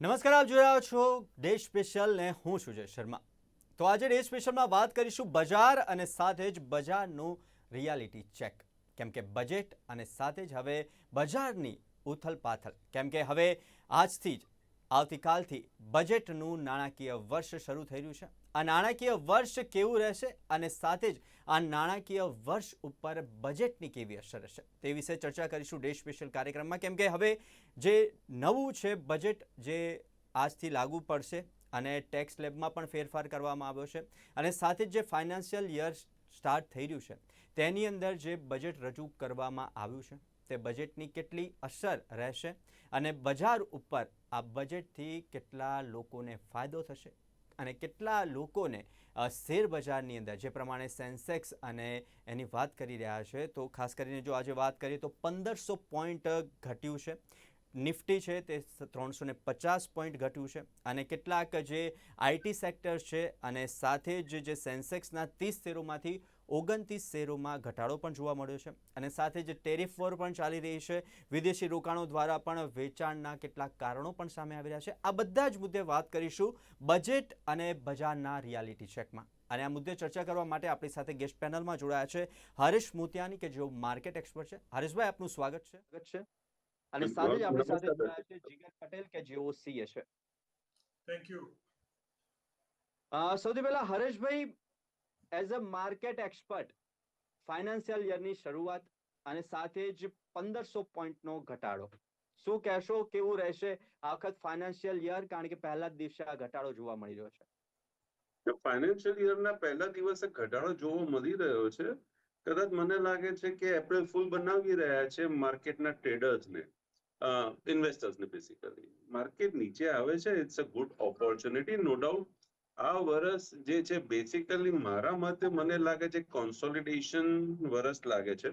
નમસ્કાર, આપ જોઈ રહ્યા છો દેશ સ્પેશિયલ ને હું છું જય શર્મા. તો આજે ડે સ્પેશિયલમાં વાત કરીશું બજાર અને સાથે જ બજારનું રિયાલિટી ચેક કેમ કે બજેટ અને સાથે જ હવે બજારની ઉથલ પાથલ કેમ કે હવે આજથી જ, આવતીકાલથી બજેટનું નાણાકીય વર્ષ શરૂ થઈ રહ્યું છે. આ નાણાકીય વર્ષ કેવું રહેશે અને સાથે જ આ નાણાકીય વર્ષ ઉપર બજેટની કેવી અસર હશે? તે વિશે ચર્ચા કરીશું ડે સ્પેશિયલ કાર્યક્રમમાં. કેમ કે હવે જે નવું છે બજેટ જે આજથી લાગુ પડશે અને ટેક્સ લેબમાં પણ ફેરફાર કરવામાં આવ્યો છે અને સાથે જ જે ફાઇનાન્શિયલ યર સ્ટાર્ટ થઈ રહ્યું છે, તેની અંદર જે બજેટ રજૂ કરવામાં આવ્યું છે, તે બજેટની કેટલી અસર રહેશે અને બજાર ઉપર આ બજેટથી કેટલા લોકોને ફાયદો થશે? અને કેટલા લોકોને શેરબજારની અંદર, જે પ્રમાણે સેન્સેક્સ અને એની વાત કરી રહ્યા છે, તો ખાસ કરીને જો આજે વાત કરીએ તો પંદરસો પોઈન્ટ ઘટ્યું છે. નિફ્ટી છે તે ત્રણસો ને પચાસ પોઈન્ટ ઘટ્યું છે. અને કેટલાક જે આઈટી સેક્ટર છે અને સાથે જ જે સેન્સેક્સના ત્રીસ શેરોમાંથી ઓગણત્રીસ શેરોમાં ઘટાડો પણ જોવા મળ્યો છે અને સાથે જ ટેરિફ વોર પણ ચાલી રહી છે. વિદેશી રોકાણો દ્વારા પણ વેચાણના કેટલાક કારણો પણ સામે આવી રહ્યા છે. આ બધા જ મુદ્દે વાત કરીશું બજેટ અને બજારના રિયાલિટી ચેકમાં. અને આ મુદ્દે ચર્ચા કરવા માટે આપણી સાથે ગેસ્ટ પેનલમાં જોડાયા છે હરીશ મોતિયાની કે જેઓ માર્કેટ એક્સપર્ટ છે. હરીશભાઈ આપનું સ્વાગત છે. સ્વાગત છે. અને સાથે જ આપણી સાથે. જોડાયા છે જીગર પટેલ કે જેઓ સીએ છે. થેન્ક યુ સૌથી પહેલા Hareshbhai as a market expert financial યરની શરૂઆત અને સાથે જ પંદરસો પોઈન્ટનો ઘટાડો. શું કહેશો? કેવું રહેશે આ વખત ફાઇનાન્શિયલ યર કારણ કે પહેલા દિવસે આ ઘટાડો જોવા મળી રહ્યો છે. ફાઇનાન્શિયલ યરના પહેલા દિવસે ઘટાડો જોવા મળી રહ્યો છે, કદાચ મને લાગે છે કે એપ્રિલ ફૂલ બનાવી રહ્યા છે માર્કેટના ટ્રેડર્સને ઇન્વેસ્ટર્સને બેસિકલી માર્કેટ નીચે આવે છે it's a good opportunity no doubt આ વર્ષ જે છે બેસિકલી મારા મતે મને લાગે છે કોન્સોલિડેશન વર્ષ લાગે છે.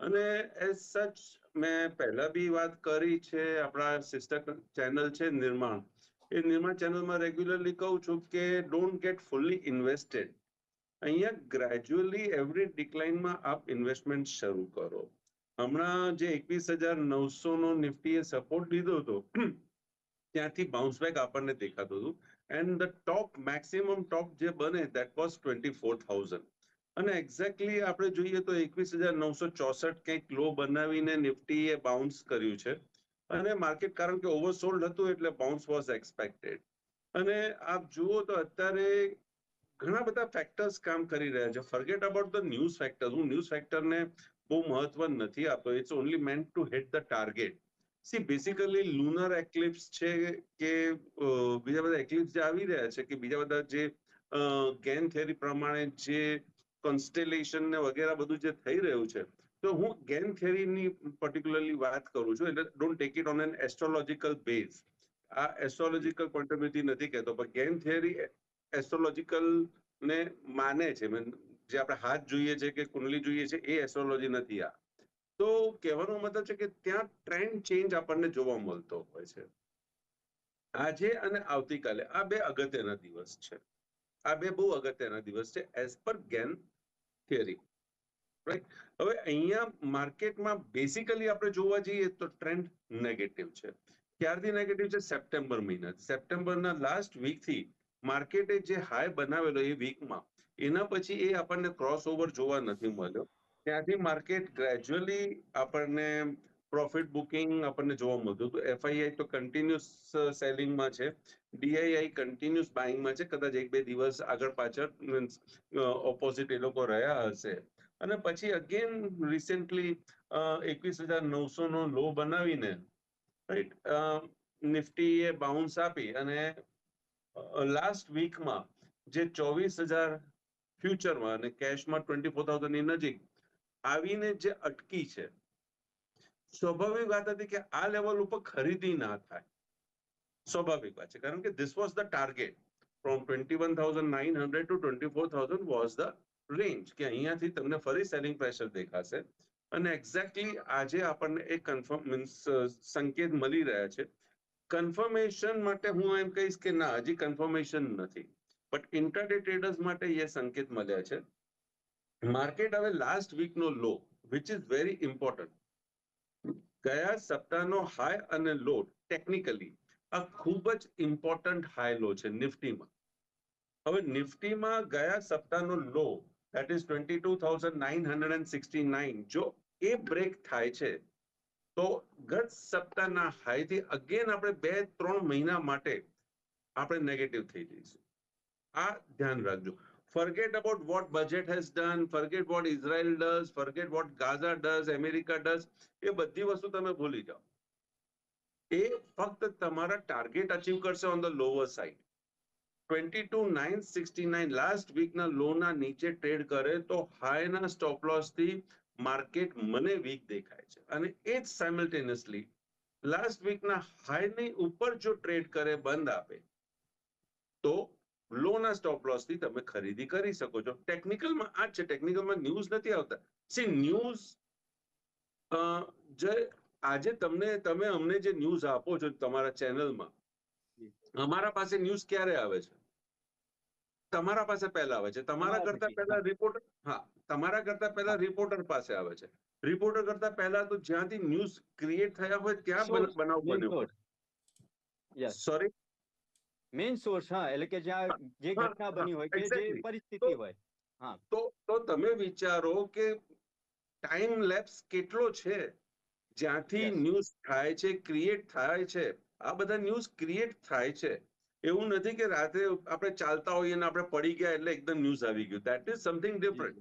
અને એઝ સચ મેં પહેલા બી વાત કરી છે, આપણા સિસ્ટર ચેનલ છે, નિર્માણ. એ નિર્માણ ચેનલમાં રેગ્યુલરલી કહું છું કે ડોન્ટ ગેટ ફુલ્લી ઇન્વેસ્ટેડ અહીંયા ગ્રેજ્યુઅલી એવરી ડિક્લાઇનમાં આપ ઇન્વેસ્ટમેન્ટ શરૂ કરો. હમણાં જે એકવીસ હજાર નવસો નો નિફ્ટીએ સપોર્ટ લીધો હતો, ત્યાંથી બાઉન્સ બેક આપણને દેખાતું હતું. And the top maximum top જે બને that was twenty four thousand અને એક્ઝેક્ટલી આપણે જોઈએ તો એકવીસ હજાર નવસો ચોસઠ કંઈક લો બનાવીને નિફ્ટીએ બાઉન્સ કર્યું છે. અને માર્કેટ કારણ કે ઓવરસોલ્ડ હતું એટલે બાઉન્સ વોઝ એક્સપેક્ટેડ અને આપ જુઓ તો અત્યારે ઘણા બધા ફેક્ટર્સ કામ કરી રહ્યા છે. Forget about the news factor હું ન્યૂઝ ફેક્ટરને બહુ મહત્વ નથી આપતો. It's only meant to hit the target see basically lunar eclipse છે કે બીજા બધા એક્લિપ્સ જે આવી રહ્યા છે કે બીજા બધા જે ગેન થિયરી પ્રમાણે જે કોન્સ્ટેલેશન ને વગેરે બધું જે થઈ રહ્યું છે. તો હું ગેન થિયરીની પર્ટિક્યુલરલી વાત કરું છું, એટલે don't take it on an astrological base આ એસ્ટ્રોલોજીકલ પોઈન્ટ નથી કહેતો, પણ ગેન થિયરી એસ્ટ્રોલોજીકલ ને માને છે. જે આપણે હાથ જોઈએ છે કે કુંડલી જોઈએ છે, એ એસ્ટ્રોલોજી નથી આ. તો કહેવાનો મતલબ છે કે ત્યાં ટ્રેન્ડ ચેન્જ આપણને જોવા મળતો હોય છે. આજે અને આવતીકાલે આ બે અગત્યના દિવસ છે. આ બે બહુ અગત્યના દિવસ છે as per gain theory right હવે અહીંયા માર્કેટમાં બેસિકલી આપણે જોવા જઈએ તો ટ્રેન્ડ નેગેટિવ છે. ક્યારથી નેગેટિવ છે? સપ્ટેમ્બર મહિના સપ્ટેમ્બરના લાસ્ટ વીકથી માર્કેટે જે હાઈ બનાવેલો એ વીકમાં એના પછી એ આપણને ક્રોસ ઓવર જોવા નથી મળ્યો. ત્યાંથી માર્કેટ ગ્રેજ્યુઅલી આપણને પ્રોફિટ બુકિંગ આપણને જોવા મળતું હતું. એફઆઈઆઈ તો કન્ટિન્યુઅસ સેલિંગમાં છે. ડીઆઈઆઈ કન્ટિન્યુઅસ બાઇંગમાં છે. કદાચ એક બે દિવસ આગળ પાછળ, મીન્સ ઓપોઝિટ એ લોકો રહ્યા હશે. અને પછી અગેન રિસેન્ટલી એકવીસ હજાર નવસો નો લો બનાવીને રાઈટ નિફ્ટીએ બાઉન્સ આપી અને લાસ્ટ વીકમાં જે ચોવીસ હજાર ફ્યુચરમાં અને કેશમાં ટ્વેન્ટી ફોર થાઉઝન્ડની નજીક આવીને જે અટકી છે, સ્વાભાવિક વાત હતી કે આ લેવલ ઉપર ખરીદી ના થાય. સ્વાભાવિક વાત છે, કારણ કે this was the target from twenty one thousand nine hundred to twenty four thousand was the range કે અહીંયાથી તમને ફરી સેલિંગ પ્રેશર દેખાશે. અને એક્ઝેક્ટલી આજે આપણને એક કન્ફર્મ મીન્સ સંકેત મળી રહ્યા છે. કન્ફર્મેશન માટે હું એમ કહીશ કે ના, હજી કન્ફર્મેશન નથી. બટ ઇન્ટરડે ટ્રેડર્સ માટે એ સંકેત મળ્યા છે. માર્કેટ હવે last વીકનો low which is very important ગયા સપ્તાહનો હાઈ અને લો ટેકનિકલી આ ખૂબ જ ઇમ્પોર્ટન્ટ હાઈ લો છે નિફ્ટીમાં. હવે નિફ્ટીમાં ગયા સપ્તાહનો low that is twenty two thousand nine hundred and sixty nine જો એ બ્રેક થાય છે, તો ગત સપ્તાહના હાઈથી અગેન આપણે બે ત્રણ મહિના માટે આપણે નેગેટિવ થઈ જઈશું. આ ધ્યાન રાખજો. Forget about what budget has done, forget what israel does, forget what gaza does, america does, એ બધી વસ્તુ તમે ભૂલી જાઓ. એ ફક્ત તમારા ટાર્ગેટ અચીવ કરશે on the lower side twenty two nine sixty nine last વીકના લોના નીચે ટ્રેડ કરે તો હાઈના સ્ટોપ લોસથી માર્કેટ મને વીક દેખાય છે. અને એ જ સાયમલ્ટેનિયસલી લાસ્ટ વીકના હાઈની ઉપર જો ટ્રેડ કરે બંધ આપે, તો લોના સ્ટોપ લોસથી તમે ખરીદી કરી શકો છો. ટેકનિકલમાં આ જ છે ટેકનિકલમાં ન્યૂઝ નથી આવતા. સી ન્યૂઝ જે આજે તમને તમે અમને જે ન્યૂઝ આપો છો તમારા ચેનલમાં અમારા પાસે ન્યૂઝ ક્યારે આવે છે? તમારા પાસે પહેલા આવે છે. તમારા કરતા પહેલા રિપોર્ટર હા તમારા કરતા પહેલા રિપોર્ટર પાસે આવે છે. રિપોર્ટર કરતા પહેલા તો જ્યાંથી ન્યૂઝ ક્રિએટ થયા હોય ત્યાં બનાવવું બનાવ બન્યો સોરી મેઇન સોર્સ હા એટલે કે જ્યાં જે ઘટના બની હોય કે જે પરિસ્થિતિ હોય હા. તો તો તમે વિચારો કે ટાઈમ લેપ્સ કેટલો છે? જ્યાંથી ન્યૂઝ થાય છે ક્રિએટ થાય છે. આ બધા ન્યૂઝ ક્રિએટ થાય છે. એવું નથી કે રાત્રે આપણે ચાલતા હોઈએ અને આપણે પડી ગયા એટલે એકદમ ન્યૂઝ આવી ગયું. That is something different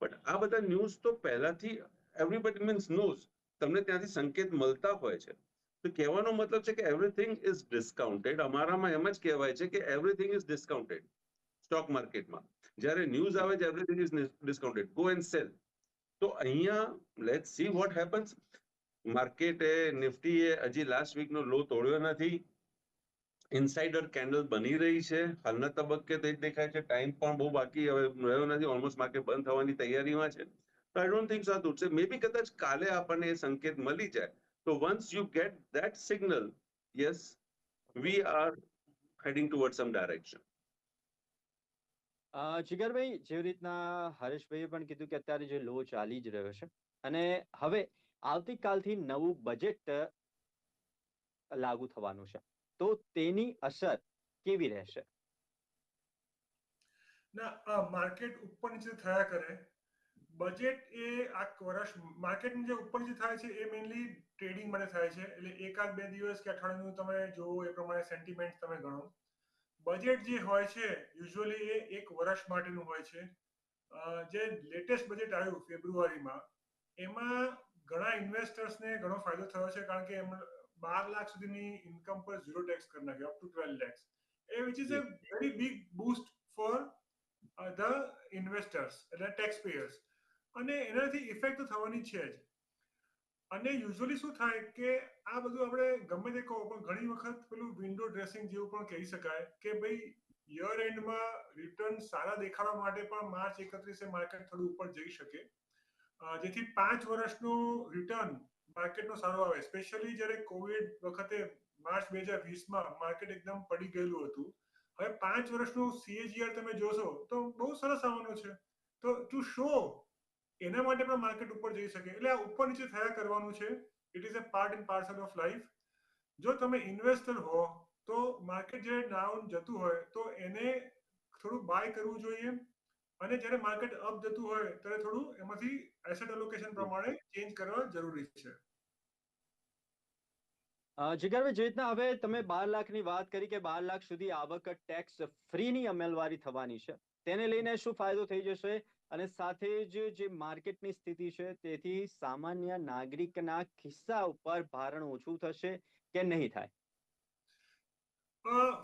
but આ બધા ન્યૂઝ તો પહેલાથી એવરીબડી મીન્સ ન્યૂઝ તમને ત્યાંથી સંકેત મળતા હોય છે. તો કહેવાનો મતલબ છે કે એવરીથિંગ ઇઝ ડિસ્કાઉન્ટેડ અમારામાં એમ જ કહેવાય છે કે એવરીથિંગ ઇઝ ડિસ્કાઉન્ટેડ સ્ટોક માર્કેટમાં જ્યારે ન્યૂઝ આવે છે everything is discounted go and sell તો અહીંયા લેટ સી વોટ હેપન્સ માર્કેટે નિફ્ટીએ હજી લાસ્ટ વીકનો લો તોડ્યો નથી. ઇનસાઇડર કેન્ડલ બની રહી છે. હાલના તબક્કે તે દેખાય છે. ટાઈમ પણ બહુ બાકી હવે રહ્યો નથી. ઓલમોસ્ટ માર્કેટ બંધ થવાની તૈયારીમાં છે. તો આઈ ડોન્ટ થિંક સો છે મે બી કદાચ કાલે આપણને એ સંકેત મળી જાય. તો once you get that signal, yes, we are heading towards some direction. જીગરભાઈ જેવી રીતના હરેશભાઈએ પણ કીધું કે અત્યારે જે લો ચાલી જ રહ્યો છે અને હવે આવતીકાલથી નવું બજેટ લાગુ થવાનું છે તો તેની અસર કેવી રહેશે ના આ માર્કેટ ઉપર નીચે થયા કરે બજેટ એ આ વર્ષ માર્કેટની જે ઉપર જે થાય છે એ મેઇનલી ટ્રેડિંગ માટે થાય છે. એટલે એકાદ બે દિવસ કે અઠવાડિયાનું તમે જોવો એ પ્રમાણે સેન્ટિમેન્ટ તમે ગણો. બજેટ જે હોય છે યુઝ્યુઅલી એ એક વર્ષ માટેનું હોય છે. જે લેટેસ્ટ બજેટ આવ્યું ફેબ્રુઆરીમાં એમાં ઘણા ઇન્વેસ્ટર્સને ઘણો ફાયદો થયો છે કારણ કે એમ બાર લાખ સુધીની ઇન્કમ પર ઝીરો ટેક્સ કરી નાખ્યો up to twelve lakhs A which is a very big boost for the investors એટલે ટેક્સ પેયર્સ અને એનાથી ઇફેક્ટ થવાની છે જ. અને યુઝ્યુઅલી શું થાય કે આ બધું આપણે ગમે તે કહો, પણ ઘણી વખત પેલું વિન્ડો ડ્રેસિંગ જેવું પણ કહી શકાય કે ભાઈ યર એન્ડમાં રિટર્ન સારા દેખાડવા માટે પણ માર્ચ એકત્રીસે માર્કેટ થોડું ઉપર જઈ શકે. જેથી પાંચ વર્ષનું રિટર્ન માર્કેટનો સારો આવે. સ્પેશિયલી જ્યારે કોવિડ વખતે માર્ચ બે હજાર વીસમાં માર્કેટ એકદમ પડી ગયેલું હતું. હવે પાંચ વર્ષનું સીએજીઆર તમે જોશો તો બહુ સરસ આવવાનું છે. તો ટુ શો એના માટે પણ માર્કેટ ઉપર જઈ શકે. એટલે આ ઉપર નીચે થયા કરવાનું છે. It is a part and parcel of life જો તમે ઇન્વેસ્ટર હો, તો માર્કેટ જ્યારે ડાઉન જતું હોય, તો એને થોડું બાય કરવું જોઈએ. અને જ્યારે માર્કેટ અપ જતું હોય, ત્યારે થોડું એમાંથી એસેટ એલોકેશન પ્રમાણે ચેન્જ કરવા જરૂરી છે. જીગરભાઈ, જે રીતના હવે તમે બાર લાખની વાત કરી કે બાર લાખ સુધી આવક ટેક્સ ફ્રીની અમલવારી થવાની છે, તેને લઈને શું ફાયદો થઈ જશે? અને સાથે જ જે માર્કેટની સ્થિતિ છે, તેથી સામાન્ય નાગરિકના ખિસ્સા ઉપર ભારણ ઓછું થશે કે નહીં થાય?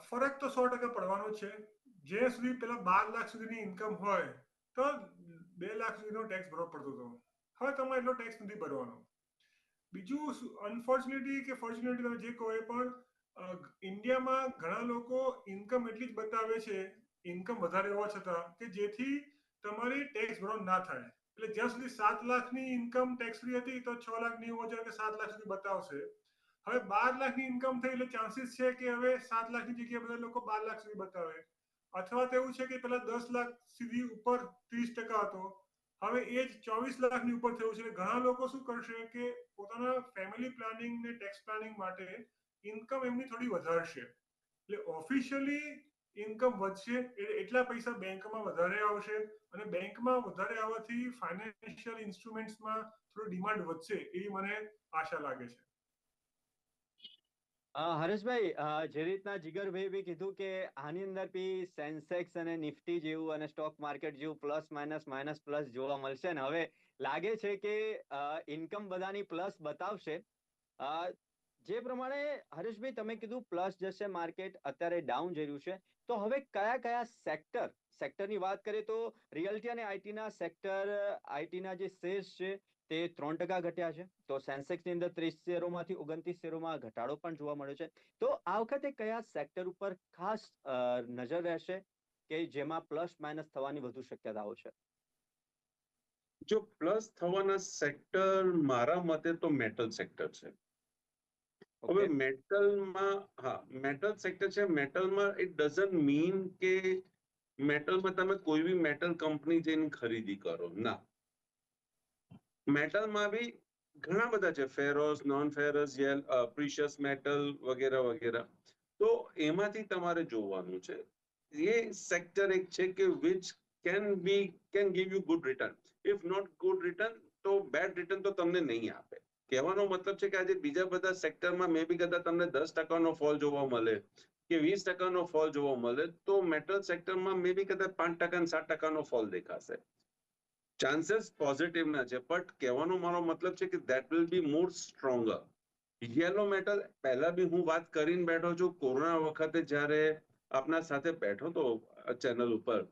ફરક તો સો ટકા પડવાનો છે. જે સુધી પેલા બાર લાખ સુધીની ઇન્કમ હોય, તો બે લાખ સુધીનો ટેક્સ ભરવો પડતો હતો. હવે તમારે એટલો ટેક્સ નથી ભરવાનો. બીજું અનફોર્ચ્યુનેટલી કે ફોર્ચ્યુનેટલી તમે જે કહો એ પણ ઇન્ડિયામાં ઘણા લોકો ઇન્કમ એટલી જ બતાવે છે ઇન્કમ વધારે હોવા છતાં, કે જેથી તમારી ટેક્સ ભરવાનો ના થાય. એટલે જ્યાં સુધી સાત લાખની ઇન્કમ ટેક્સ ફ્રી હતી, તો છ લાખ નેવું હજાર કે સાત લાખ સુધી બતાવશે. હવે બાર લાખની ઇન્કમ થઈ એટલે ચાન્સીસ છે કે હવે સાત લાખની જગ્યાએ બધા લોકો બાર લાખ સુધી બતાવે. અથવા તો એવું છે કે પેલા દસ લાખ સુધી ઉપર ત્રીસ ટકા હતો. હવે એ જ ચોવીસ લાખની ઉપર થયું છે. ઘણા લોકો શું કરશે કે પોતાના ફેમિલી પ્લાનિંગ ને ટેક્સ પ્લાનિંગ માટે ઇન્કમ એમની થોડી વધારશે. એટલે ઓફિશિયલી ઇન્કમ વધશે એટલા પૈસા બેંકમાં વધારે આવશે અને બેંકમાં વધારે આવવાથી ફાઇનાન્શિયલ ઇન્સ્ટ્રુમેન્ટ્સમાં થોડી ડિમાન્ડ વધશે એવી મને આશા લાગે છે. હરેશભાઈ જે રીતના જીગરભાઈ બી કીધું કે આની અંદર બી સેન્સેક્સ અને નિફ્ટી જેવું અને સ્ટોક માર્કેટ જેવું પ્લસ માઇનસ માઇનસ પ્લસ જોવા મળશે ને. હવે લાગે છે કે ઇન્કમ બધાની પ્લસ બતાવશે. જે પ્રમાણે હરેશભાઈ તમે કીધું પ્લસ જશે માર્કેટ અત્યારે ડાઉન જઈ રહ્યું છે. તો હવે કયા કયા સેક્ટર સેક્ટરની વાત કરીએ તો રિયલ્ટી અને આઈટીના સેક્ટર આઈટીના જે શેર્સ છે તે ત્રણ ટકા ઘટ્યા છે. તો સેન્સેક્સની અંદર ત્રીસ શેરોમાંથી ઓગણત્રીસ શેરોમાં ઘટાડો પણ જોવા મળ્યો છે. તો આ વખતે કયા સેક્ટર ઉપર ખાસ નજર રહેશે કે જેમાં પ્લસ માઇનસ થવાની વધુ શક્યતાઓ છે? જો પ્લસ થવાના સેક્ટર મારા મતે તો મેટલ સેક્ટર છે. હવે મેટલમાં હા મેટલ સેક્ટર છે. મેટલમાં ઇટ ડઝન્ટ મીન કે મેટલમાં તમે કોઈ બી મેટલ કંપની જઈને ખરીદી કરો. ના. મેટલમાં બી ઘણા બધા છે. ફેરોસ નોન ફેરસ યેલ પ્રિશિયસ મેટલ વગેરે વગેરે. તો એમાંથી તમારે જોવાનું છે. એ સેક્ટર એક છે કે which can be can give you good return if not good return તો બેડ રિટર્ન તો તમને નહીં આપે. કહેવાનો મતલબ છે કે આજે બીજા બધા સેક્ટરમાં મે બી કદાચ તમને દસ ટકાનો ફોલ જોવા મળે કે વીસ ટકાનો ફોલ જોવા મળે તો મેટલ સેક્ટરમાં મે બી કદાચ પાંચ ટકા સાત ટકાનો ફોલ દેખાશે. ચાન્સીસ પોઝિટિવ ના છે બટ કહેવાનો મારો મતલબ છે કે that will be more stronger yellow metal પહેલા બી હું વાત કરીને બેઠો છું, કોરોના વખતે જ્યારે આપના સાથે બેઠો તો ચેનલ ઉપર,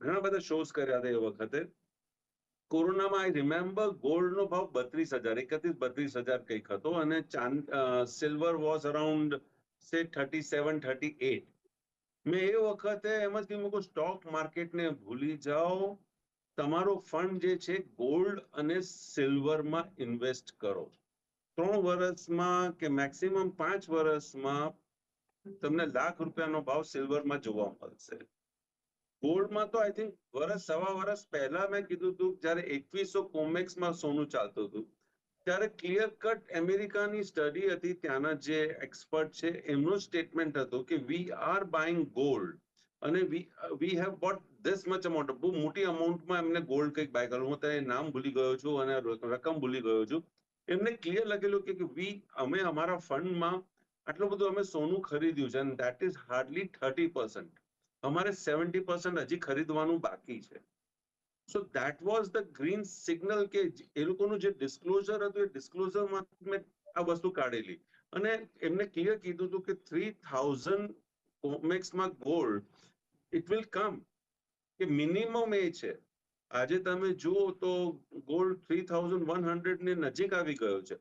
ઘણા બધા શોઝ કર્યા હતા એ વખતે. કોરોનામાં આઈ રિમેમ્બર ગોલ્ડનો ભાવ બત્રીસ હજાર, એકત્રીસ બત્રીસ હજાર કંઈક હતો અને ચાંદ silver was around say thirty seven thirty eight મેં એ વખતે એમ જ કીધું સ્ટોક માર્કેટને ભૂલી જાઓ. તમારો ફંડ જે છે ગોલ્ડ અને સિલ્વરમાં ઇન્વેસ્ટ કરો. ત્રણ વર્ષમાં કે મેક્સિમમ પાંચ વર્ષમાં તમને લાખ રૂપિયાનો ભાવ સિલ્વરમાં જોવા મળશે. ગોલ્ડમાં તો આઈ થિંક વર્ષ સવા વર્ષ પહેલા મેં કીધું હતું, જ્યારે એકવીસો કોમેક્સમાં સોનું ચાલતું હતું, ત્યારે ક્લિયર કટ અમેરિકાની સ્ટડી હતી, ત્યાંના જે એક્સપર્ટ છે, એમનું સ્ટેટમેન્ટ હતું કે વી આર બાઇંગ ગોલ્ડ અને we have bought this much amount બહુ મોટી અમાઉન્ટમાં એમને ગોલ્ડ કંઈક બાય કર્યું. હું તેને નામ ભૂલી ગયો છું અને રકમ ભૂલી ગયો છું. એમને ક્લિયર લખેલું કે વી અમે અમારા ફંડમાં આટલું બધું અમે સોનું ખરીદ્યું છે અને that is hardly thirty percent અમારે સેવન્ટી પર્સન્ટ હજી ખરીદવાનું બાકી છે. So that was the green signal કે એ લોકોનું જે ડિસ્ક્લોઝર હતું, એ ડિસ્ક્લોઝરમાં મેં આ વસ્તુ કાઢેલી. અને એમને ક્લિયર કીધું હતું કે થ્રી થાઉઝન્ડ કોમેક્સમાં ગોલ્ડ ઇટ વિલ કમ કે મિનિમમ એ છે. આજે તમે જુઓ તો ગોલ્ડ થ્રી થાઉઝન્ડ વન હંડ્રેડની નજીક આવી ગયો છે.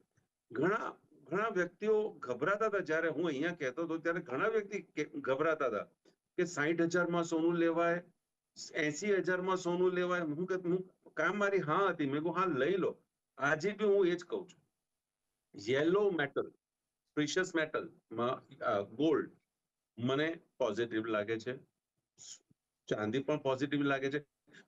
ઘણા ઘણા વ્યક્તિઓ ગભરાતા હતા. જ્યારે હું અહીંયા કહેતો હતો, ત્યારે ઘણા વ્યક્તિ ગભરાતા હતા. કે સાહીઠ હજારમાં સોનું લેવાય એસી હજારમાં સોનું લેવાય. હું કે હું કામ મારી હા હતી. મેં કહું હા, લઈ લો. આજે બી હું એ જ કહું છું. Yellow metal precious metal gold મને પોઝિટિવ લાગે છે. ચાંદી પણ પોઝિટિવ લાગે છે.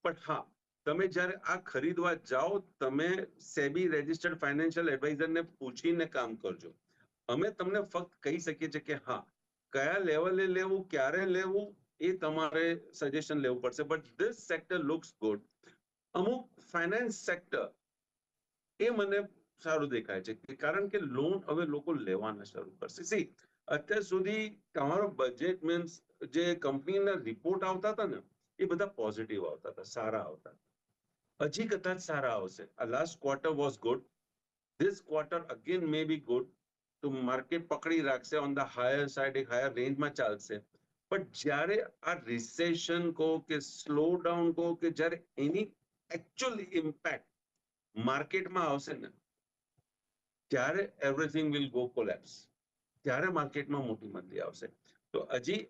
પણ હા, તમે જ્યારે આ ખરીદવા જાઓ, તમે સેબી રેજિસ્ટર્ડ ફાઇનાન્શિયલ એડવાઇઝરને પૂછીને કામ કરજો. અમે તમને ફક્ત કહી શકીએ છીએ કે હા કયા લેવલે લેવું, ક્યારે લેવું, એ તમારે સજેશન લેવું પડશે. But this sector looks good અમુક ફાઇનાન્સ સેક્ટર એ મને સારું દેખાય છે કારણ કે લોન હવે લોકો લેવાના શરૂ કરશે. સી અત્યાર સુધી તમારો બજેટ મીન્સ જે કંપનીના રિપોર્ટ આવતા હતા ને, એ બધા પોઝિટિવ આવતા હતા, સારા આવતા હજી કદાચ સારા આવશે. આ last quarter was good this quarter again may be good તો માર્કેટ પકડી રાખશે ઓન ધ હાયર સાઈડ એક હાયર રેન્જમાં ચાલશે. બટ જ્યારે આ રિસેશન કહો કે સ્લો ડાઉન કહો કે જ્યારે એની એકચ્યુઅલ ઇમ્પેક્ટ માર્કેટમાં આવશે ને, ત્યારે એવરીથિંગ વિલ ગો કોલેપ્સ ત્યારે માર્કેટમાં મોટી મંદી આવશે. તો હજી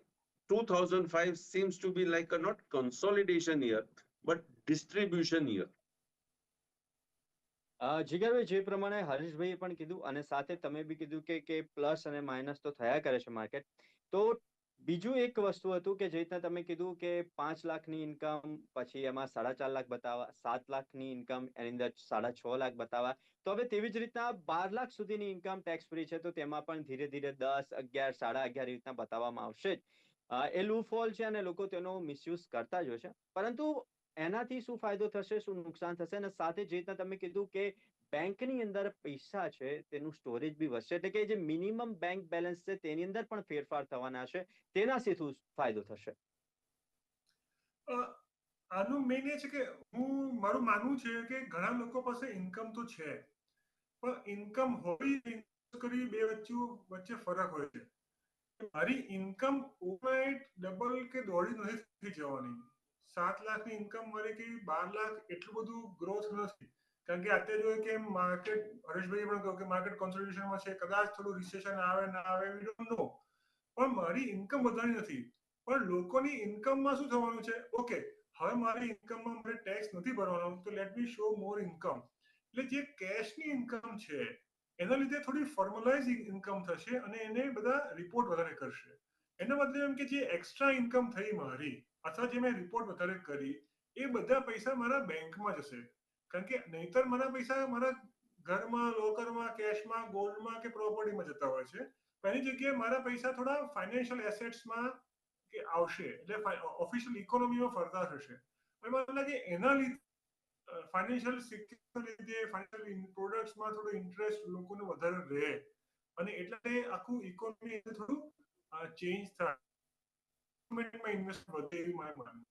two thousand five seems to be like a not consolidation year but distribution year જીગરભાઈ જે પ્રમાણે હરીશભાઈએ પણ કીધું અને સાથે તમે બી કીધું કે કે પ્લસ અને માઇનસ તો થયા કરે છે માર્કેટ તો બીજું એક વસ્તુ હતું કે, જે રીતના તમે કીધું કે પાંચ લાખની ઇન્કમ પછી એમાં સાડા ચાર લાખ બતાવવા, સાત લાખની ઇન્કમ એની અંદર સાડા છ લાખ બતાવવા. તો હવે તેવી જ રીતના બાર લાખ સુધીની ઇન્કમ ટેક્સ ફ્રી છે, તો તેમાં પણ ધીરે ધીરે દસ, અગિયાર, સાડા અગિયાર રીતના બતાવવામાં આવશે જ. એ લૂફોલ છે અને લોકો તેનો મિસયુઝ કરતા જ હોય છે. પરંતુ એનાથી શું ફાયદો થશે, શું નુકસાન થશે? અને સાથે જે રીતના તમે કીધું કે બેંકની અંદર પૈસા છે, તેનું સ્ટોરેજ બી વધશે. એટલે કે જે મિનિમમ બેંક બેલેન્સ છે, તેની અંદર પણ ફેરફાર થવાના છે. તેનાથી શું ફાયદો થશે? આનું મેઇન એ છે કે હું, મારું માનવું છે કે ઘણા લોકો પાસે ઇન્કમ તો છે, પણ ઇન્કમ હોય કરી બે વચ્ચે વચ્ચે ફરક હોય છે. મારી ઇન્કમ ઓવરનાઇટ ડબલ કે દોડી નથી જવાની. સાત લાખની ઇન્કમ મારે કે બાર લાખ એટલું બધું ગ્રોથ નથી કારણ કે અત્યારે જોઈએ કે માર્કેટ હરેશભાઈ પણ કહ્યું કે માર્કેટ કોન્સોલિડેશનમાં છે, કદાચ થોડું રિસેશન આવે ના આવે વી ડોન્ટ નો પણ મારી ઇન્કમ વધવાની નથી. પણ લોકોની ઇન્કમમાં શું થવાનું છે? ઓકે હવે મારી ઇન્કમમાં મારે ટેક્સ નથી ભરવાનો, તો let me show more income એટલે જે કેશની ઇન્કમ છે, એના લીધે થોડી ફોર્મલાઇઝ ઇન્કમ થશે અને એને બધા રિપોર્ટ વધારે કરશે. એના બદલે એમ કે જે એક્સ્ટ્રા ઇન્કમ થઈ મારી અથવા જે મેં રિપોર્ટ વધારે કરી, એ બધા પૈસા મારા બેંકમાં જશે કારણ કે નહીતર મારા પૈસા મારા ઘરમાં લોકરમાં કેશમાં ગોલ્ડમાં કે પ્રોપર્ટીમાં જતા હોય છે. એની જગ્યાએ મારા પૈસા થોડા ફાઇનાન્શિયલ એસેટ્સમાં કે આવશે, એટલે ઓફિશિયલ ઇકોનોમીમાં ફરતા થશે. મને લાગે એના લીધે ફાઇનાન્શિયલ સિક્યુરિટી લીધે ફાઇનાન્શિયલ પ્રોડક્ટ્સમાં થોડો ઇન્ટરેસ્ટ લોકોને વધારે રહે. અને એટલે આખું ઇકોનોમી થોડું ચેન્જ થાય. ઇન્વેસ્ટમેન્ટમાં ઇન્વેસ્ટ વધે એવી મારે માનવું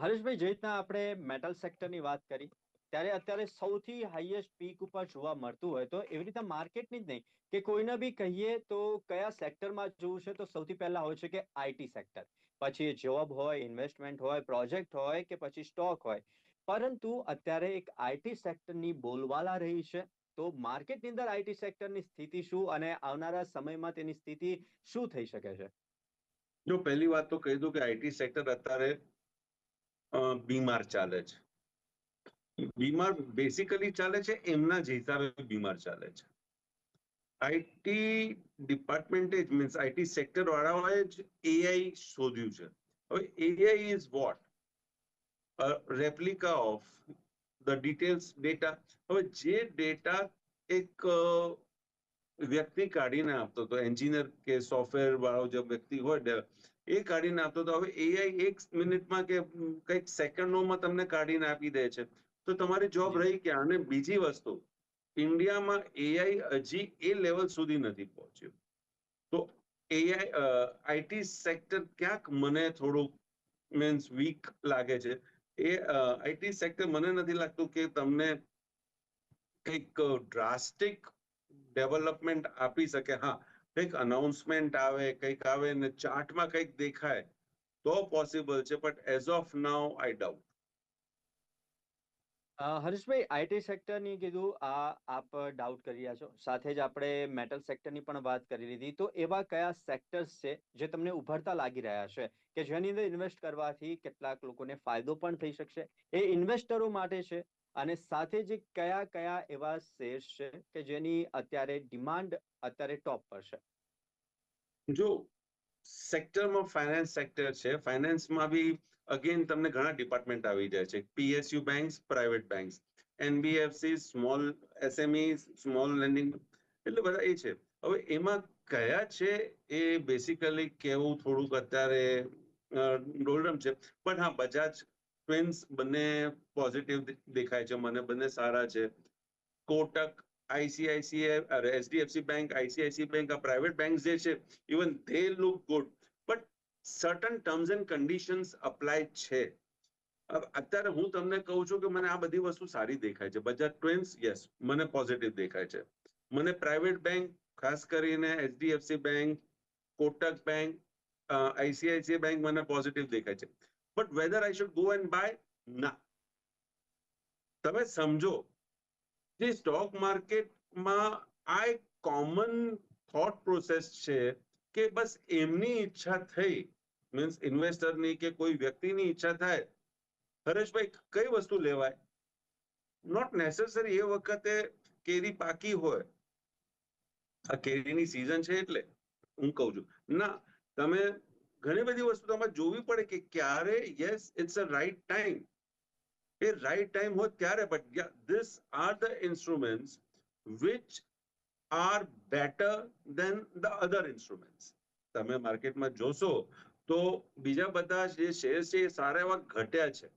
હરેશભાઈ, જે રીતના આપણે મેટલ સેક્ટરની વાત કરી, ત્યારે અત્યારે સૌથી હાઈએસ્ટ પીક ઉપર જોવા મળતું હોય તો એવી રીતના માર્કેટની જ નહીં કે કોઈને બી કહીએ તો કયા સેક્ટરમાં જોવું છે તો સૌથી પહેલા હોય છે કે આઈટી સેક્ટર પછી જોબ હોય ઇન્વેસ્ટમેન્ટ હોય પ્રોજેક્ટ હોય કે પછી સ્ટોક હોય. પરંતુ અત્યારે એક આઈટી સેક્ટરની બોલવાલા રહી છે. તો માર્કેટની અંદર આઈટી સેક્ટરની સ્થિતિ શું અને આવનારા સમયમાં તેની સ્થિતિ શું થઈ શકે છે? જો પહેલી વાત તો કહી દઉં કે આઈટી સેક્ટર અત્યારે બીમાર ચાલે છે. બીમાર બેસિકલી ચાલે છે, એમના જ હિસાબે બીમાર ચાલે છે. આઈટી ડિપાર્ટમેન્ટે જ મીન્સ આઈટી સેક્ટર વાળાઓએ જ એઆઈ શોધ્યું છે. હવે AI is what replica of the details data હવે જે ડેટા એક વ્યક્તિ કાઢીને આપતો હતો એન્જિનિયર કે સોફ્ટવેર વાળો જે વ્યક્તિ હોય એ કાઢીને આપતો હતો. હવે એઆઈ એક મિનિટમાં કે કંઈક સેકન્ડોમાં તમને કાઢીને આપી દે છે. તો તમારી જોબ રહી ક્યાં? અને બીજી વસ્તુ ઇન્ડિયામાં એઆઈ હજી એ લેવલ સુધી નથી પહોંચ્યું. તો એઆઈ આઈટી સેક્ટર ક્યાંક મને થોડુંક મીન્સ વીક લાગે છે. એ આઈટી સેક્ટર મને નથી લાગતું કે તમને કંઈક ડ્રાસ્ટિક ડેવલપમેન્ટ આપી શકે. હા, કંઈક અનાઉન્સમેન્ટ આવે, કંઈક આવે ને ચાર્ટમાં કંઈક દેખાય તો પોસિબલ છે but as of now I doubt Harishbhai IT સેક્ટરની કીધું, આ આપ ડાઉટ કરી રહ્યા છો. સાથે જ આપણે મેટલ સેક્ટરની પણ વાત કરી લીધી. તો એવા કયા સેક્ટર્સ છે જે તમને ઉભરતા લાગી રહ્યા છે? કે જેની અંદર ઇન્વેસ્ટ કરવાથી કેટલાક લોકોને ફાયદો પણ થઈ શકશે. એ ઇન્વેસ્ટરો માટે છે અને સાથે જે કયા કયા એવા શેર્સ છે કે જેની અત્યારે ડિમાન્ડ અત્યારે ટોપ પર છે? જો સેક્ટરમાં ફાઇનાન્સ સેક્ટર છે ફાઇનાન્સમાં બી અગેન તમને ઘણા ડિપાર્ટમેન્ટ આવી જાય છે. PSU banks private banks NBFC small SME small lending એટલે બધા એ છે. હવે એમાં કયા છે એ બેસિકલી કેવું થોડુંક અત્યારે ડોલરમ છે. પણ હા બજાજ ટ્વિન્સ બંને પોઝિટિવ દેખાય છે. મને બંને સારા છે. Kotak ICICI HDFC bank ICICI bank આ પ્રાઇવેટ બેંક જે છે even they look good but certain terms and conditions apply છે. અત્યારે હું તમને કહું છું કે મને આ બધી વસ્તુ સારી દેખાય છે. બજાજ ટ્વિન્સ યસ મને પોઝિટિવ દેખાય છે. મને પ્રાઇવેટ બેંક ખાસ કરીને HDFC bank Kotak bank ICICI bank મને પોઝિટિવ દેખાય છે. But whether I should go and buy ના. તમે સમજો, જે સ્ટોક માર્કેટમાં આ એક કોમન થોટ પ્રોસેસ છે કે બસ એમની ઈચ્છા થઈ મીન્સ ઇન્વેસ્ટરની કે કોઈ વ્યક્તિની ઈચ્છા થાય, હરેશભાઈ કઈ વસ્તુ લેવાય? નોટ નેસેસરી એ વખતે કેરી પાકી હોય આ કેરીની સિઝન છે એટલે હું કહું છું. ના, તમે ઘણી બધી વસ્તુ તમારે જોવી પડે કે ક્યારે yes it's a right time A right time હોય ત્યારે but this are the instruments which are better than the other instruments તમે માર્કેટમાં જોશો તો બીજા બધા જે શેર છે એ સારા એવા ઘટ્યા છે.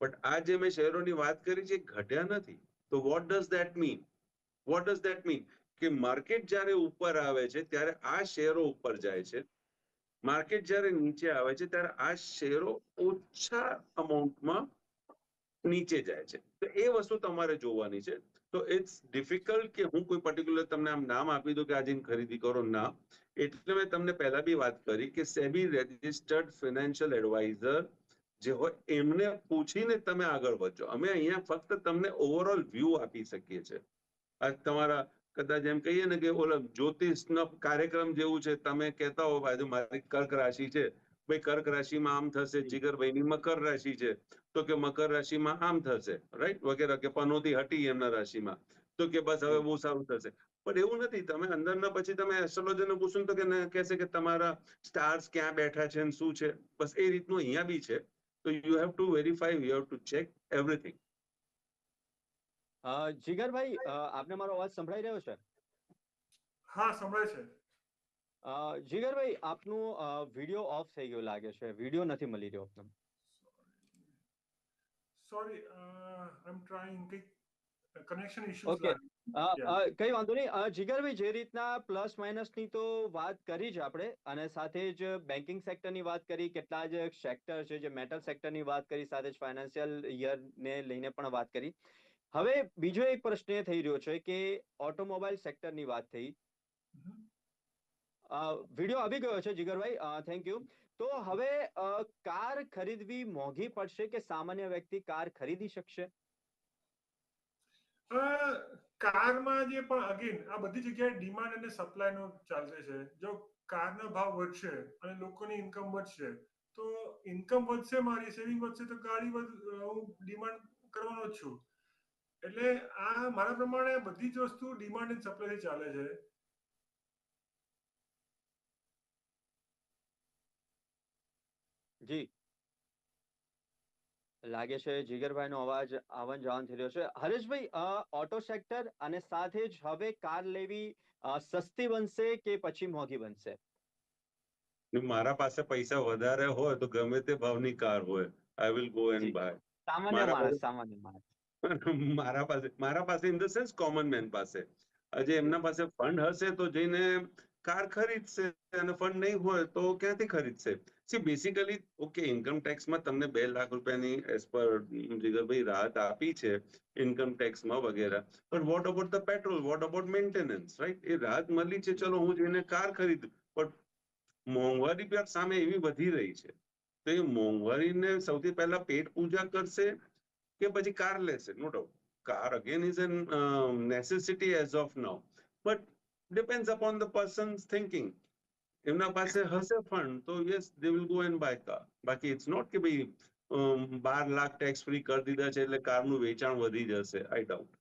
બટ આ જે મેં શેરોની વાત કરી છે ઘટ્યા નથી. તો what does that mean what does that mean કે માર્કેટ જ્યારે ઉપર આવે છે, ત્યારે આ શેરો ઉપર જાય છે. માર્કેટ જ્યારે નીચે આવે છે, ત્યારે આ શેરો ઓછા અમાઉન્ટમાં નીચે જાય છે. તો એ વસ્તુ તમારે જોવાની છે. તો ઇટ્સ ડિફિકલ્ટ કે હું કોઈ પર્ટિક્યુલર તમને આમ નામ આપી દઉં કે આજે ખરીદી કરો ના. એટલે મેં તમને પહેલા બી વાત કરી કે સેબી રજિસ્ટર્ડ ફિનાન્શિયલ એડવાઇઝર જે હોય, એમને પૂછીને તમે આગળ વધજો. અમે અહીંયા ફક્ત તમને ઓવરઓલ વ્યૂ આપી શકીએ છીએ. તમારા કદાચ એમ કહીએ ને કે ઓલા જ્યોતિષનો કાર્યક્રમ જેવું છે તમે કહેતા હો બાજુ મારી કર્ક રાશિ છે. ભાઈ કર્ક રાશિમાં આમ થશે જીગરભાઈની મકર રાશિ છે. તો કે મકર રાશિમાં આમ થશે રાઈટ વગેરે કે પનોતી હટી એમના રાશિમાં. તો કે બસ હવે બહુ સારું થશે. પણ એવું નથી તમે અંદરના પછી તમે એસ્ટ્રોલોજરને પૂછો તો કે કહેશે કે તમારા સ્ટાર્સ ક્યાં બેઠા છે શું છે? બસ એ રીતનું અહીંયા બી છે. તો you have to verify you have to check everything Jigarbhai આપને મારો અવાજ સંભળાઈ રહ્યો છે? હા સંભળાય છે. જીગરભાઈ આપનું વીડિયો ઓફ થઈ ગયો લાગે છે. વીડિયો નથી મળી રહ્યો આપને સોરી આઈ એમ ટ્રાઈંગ કંઈક કનેક્શન ઇશ્યુઝ. અ, કઈ વાંધો નહીં. જીગરભાઈ જે રીતના પ્લસ માઇનસની તો વાત કરી જ આપણે અને સાથે જ બેન્કિંગ સેક્ટરની વાત કરી કેટલા જ સેક્ટર છે જે મેટલ સેક્ટરની વાત કરી સાથે જ ફાઇનાન્શિયલ યર ને લઈને પણ વાત કરી. હવે બીજો એક પ્રશ્ન એ થઈ રહ્યો છે કે ઓટોમોબાઈલ સેક્ટરની વાત થઈ. વીડિયો આવી ગયો છે જીગરભાઈ. Thank you. તો હવે કાર ખરીદવી મોંઘી પડશે કે સામાન્ય વ્યક્તિ કાર ખરીદી શકશે? કારમાં જે પણ અગેન આ બધી જગ્યાએ ડિમાન્ડ અને સપ્લાય નો ચાલશે છે. જો કારનો ભાવ વધશે અને લોકોની ઇન્કમ વધશે તો ઇન્કમ વધશે મારી સેવિંગ વધશે તો ગાડી હું ડિમાન્ડ કરવાનો જ છું. એટલે આ મારા પ્રમાણે બધી જ વસ્તુ ડિમાન્ડ એન્ડ સપ્લાયથી ચાલે છે. જી. લાગે છે જીગરભાઈનો અવાજ આવન જાવન થઈ રહ્યો છે. હરેશભાઈ ઓટો સેક્ટર અને સાથે જ હવે કાર લેવી સસ્તી બનશે કે પછી મોંઘી બનશે? મારા પાસે પૈસા વધારે હોય તો ગમે તે ભાવની કાર હોય. I will go. And buy સામાન્ય માણસ સામાન્ય માણસ. મારા પાસે મારા પાસે in the sense common man પાસે. આજે એમના પાસે ફંડ હશે તો જઈને કાર ખરીદશે અને ફંડ નહીં હોય તો ક્યાંથી ખરીદશે? સી બેસિકલી ઓકે ઇન્કમ ટેક્સમાં તમને બે લાખ રૂપિયાની એઝ પર જીગરભાઈ રાહત આપી છે ઇન્કમ ટેક્સમાં વગેરે. પણ what about the petrol what about maintenance right એ રાહત મળી છે, ચલો હું જઈને કાર ખરીદું. પણ મોંઘવારી પણ સામે એવી વધી રહી છે. તો એ મોંઘવારીને સૌથી પહેલા પેટ પૂજા કરશે કે પછી કાર લેશે no doubt car again is an um, necessity as of now. But depends upon the person's thinking. એમના પાસે હશે ફંડ તો yes they will go and buy car બાકી ઇટ્સ નોટ કે ભાઈ બાર લાખ ટેક્સ ફ્રી કરી દીધા છે એટલે કારનું વેચાણ વધી જશે આઈ ડાઉટ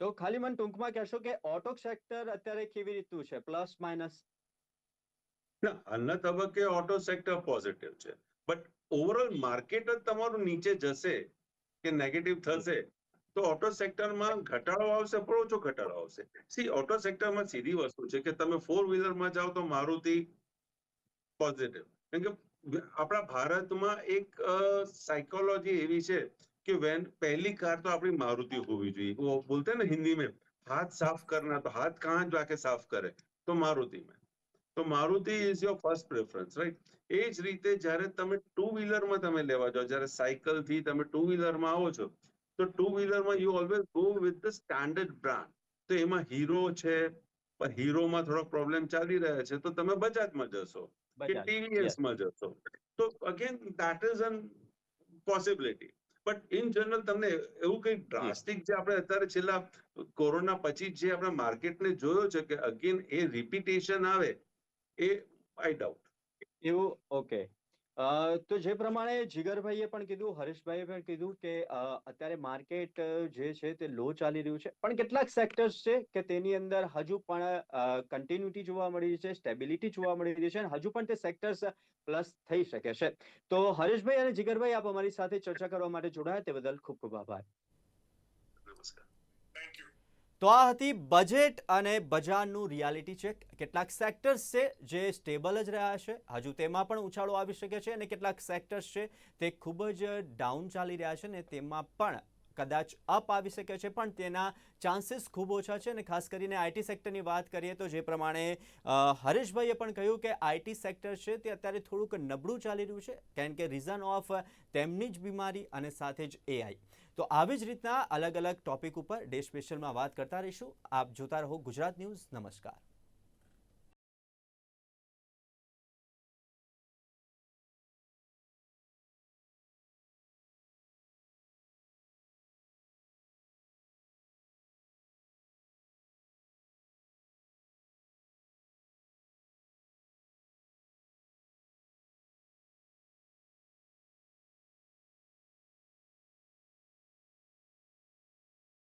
તો ખાલી મને ટૂંકમાં કહેશો કે ઓટો સેક્ટર અત્યારે કેવી રીતનું છે? પ્લસ માઇનસ ના હાલના તબક્કે ઓટો સેક્ટર પોઝિટિવ છે. બટ ઓવરઓલ માર્કેટ જ તમારું નીચે જશે કે નેગેટિવ થશે, તો ઓટો સેક્ટરમાં ઘટાડો આવશે, પણ ઓછો ઘટાડો આવશે. સી ઓટો સેક્ટરમાં સીધી વસ્તુ છે કે તમે ફોર વ્હીલરમાં જાઓ તો મારુતિ પોઝિટિવ કેમ કે આપણા ભારતમાં એક સાયકોલોજી એવી છે કે વેન પહેલી કાર તો આપણી મારુતિ હોવી જોઈએ. બોલતે ને હિન્દી મેં હાથ સાફ કરના તો હાથ કહાં જાકે સાફ કરે. તો મારુતિ મેં તો Maruti is your first preference right એ જ રીતે જ્યારે તમે ટુ વ્હીલરમાં તમે લેવા જાઓ જ્યારે સાયકલથી તમે ટુ વ્હીલરમાં આવો છો તો two વ્હીલરમાં you always go with the standard brand તો એમાં હીરો છે પણ હીરોમાં થોડોક પ્રોબ્લેમ ચાલી રહ્યા છે તો તમે બજાજમાં જશો કે ટીવીએસમાં ટીવીએસમાં જશો. તો again that is an possibility but in general તમને એવું કઈ ડ્રાસ્ટિક જે આપણે અત્યારે છેલ્લા કોરોના પછી જે આપણે માર્કેટને જોયો છે કે અગેન એ રિપીટેશન આવે એ આઈ ડાઉટ એવું? ઓકે તો જે પ્રમાણે જીગરભાઈએ પણ કીધું હરીશભાઈએ પણ કીધું કે અત્યારે માર્કેટ જે છે તે લો ચાલી રહ્યું છે. પણ કેટલાક સેક્ટર્સ છે કે તેની અંદર હજુ પણ કન્ટિન્યુટી જોવા મળી રહી છે સ્ટેબિલિટી જોવા મળી રહી છે અને હજુ પણ તે સેક્ટર્સ પ્લસ થઈ શકે છે. તો હરીશભાઈ અને જીગરભાઈ આપ અમારી સાથે ચર્ચા કરવા માટે જોડાયા. તે બદલ ખૂબ ખૂબ આભાર. નમસ્કાર. તો આ હતી બજેટ અને બજારનું રિયાલિટી ચેક કેટલાક સેક્ટર્સ છે જે સ્ટેબલ જ રહ્યા છે. હજુ તેમાં પણ ઉછાળો આવી શકે છે અને કેટલાક સેક્ટર્સ છે તે ખૂબ જ ડાઉન ચાલી રહ્યા છે ને તેમાં પણ કદાચ અપ આવી શકે છે, પણ તેના ચાન્સીસ ખૂબ ઓછા છે અને ખાસ કરીને આઈટી સેક્ટરની વાત કરીએ તો જે પ્રમાણે હરેશભાઈએ પણ કહ્યું કે આઈટી સેક્ટર છે તે અત્યારે થોડુંક નબળું ચાલી રહ્યું છે, કારણ કે રીઝન ઓફ તેમની જ બીમારી અને સાથે જ એઆઈ તો આવી જ રીતના અલગ અલગ ટોપિક ઉપર ડે સ્પેશિયલમાં વાત કરતા રહીશું. આપ જોતા રહો ગુજરાત ન્યૂઝ. નમસ્કાર.